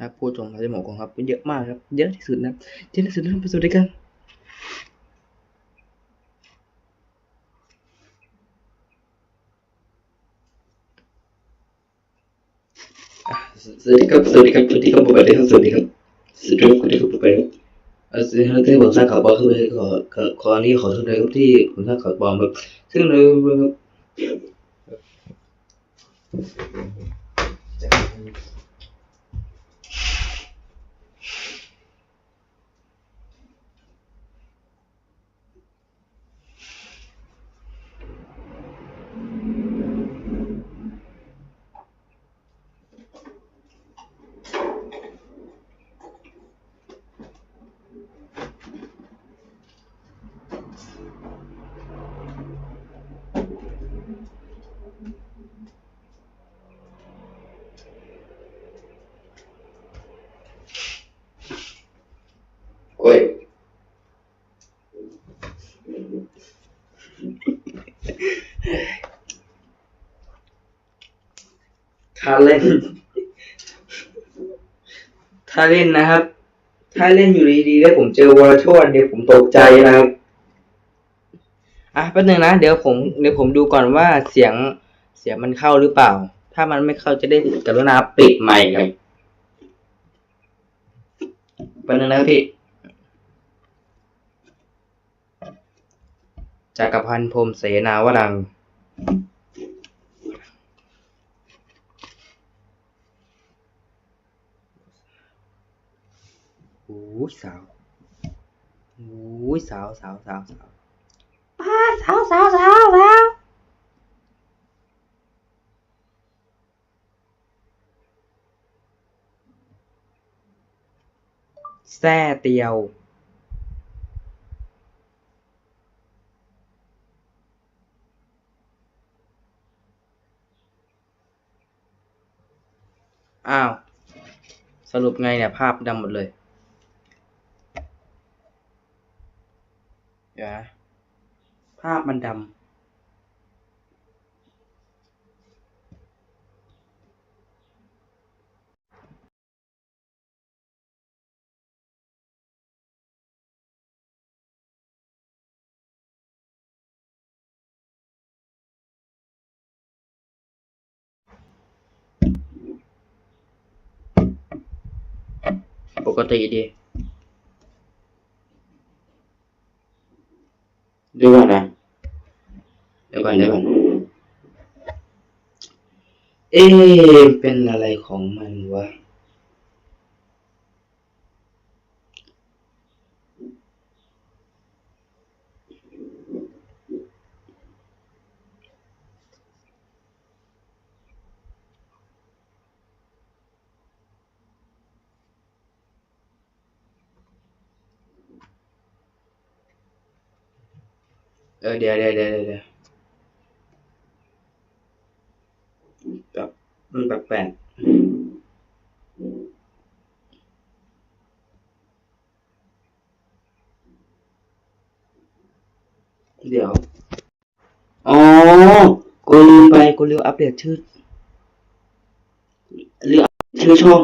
ครับผู้ชมเราจะหมอกองครับเยอะมากครับเยอะที่สุดนะเยอะที่สุดนะไปสวัสดีกันสวัสดีครับสวัสดีครับสวัสดีครับผมไปเลยครับสวัสดีครับสวัสดีครับสวัสดีครับผมไปครับเออสวัสดีครับที่ผมสร้างข่าวปลอมขึ้นเลยขอขอขอนนี้ขอโทษด้วยครับที่ผมสร้างข่าวปลอมครับซึ่งเลยครับโอ้ย ถ้าเล่น ถ้าเล่นนะครับ ถ้าเล่นอยู่ดีๆแล้วผมเจอวอลชวันเดี๋ยวผมตกใจนะครับ อะแป๊บนึงนะ เดี๋ยวผมเดี๋ยวผมดูก่อนว่าเสียงเสียงมันเข้าหรือเปล่า ถ้ามันไม่เข้าจะได้กรุณาปิดใหม่ครับแป๊บนึงนะพี่ จักรพันธ์พรหมเสนาวรังค์โอ้ยสาว โอ้ยสาวสาวสาวสาวป้าสาวสาวสาวสาวแซ่เตียว อ้าว สรุปไงเนี่ย ภาพดำหมดเลย เดี๋ยวนะ ภาพมันดำ ปกติดีเดี๋ยวก่อนนะเดี๋ยวก่อนเดี๋ยวก่อนเอ๊ะเป็นอะไรของมันวะ เออเดี๋ยวเดี๋ยวเดี๋ยวเดี๋ยวเดี๋ยวแบบมันแปลกๆเดี๋ยว อ๋อ กูลืมไป กูลืมอัปเดตชื่อ ลืมอัปเดตชื่อช่อง